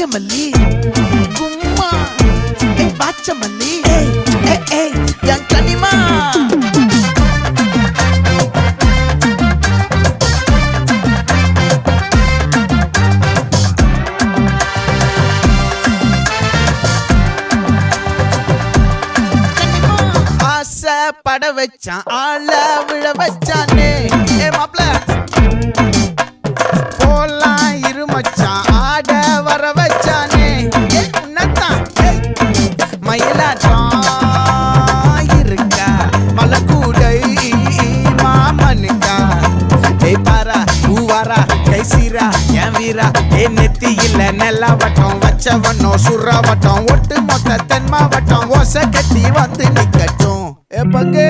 மல்லிகமல்லி கும்மா. ஏ பாச்சமல்லி. ஏ ஏ என் கனிமா. பட வச்சான் ஆள விழ வச்சானே. வாரா கை சீரா என் வீரா என் நெத்தியில் இல்ல நெல்லா வட்டம் வச்ச வண்ணம் வட்டம் ஒட்டு மொத்த தென் மாவட்டம் ஓசை கட்டி வந்து நிக்கட்டும். எப்பங்கே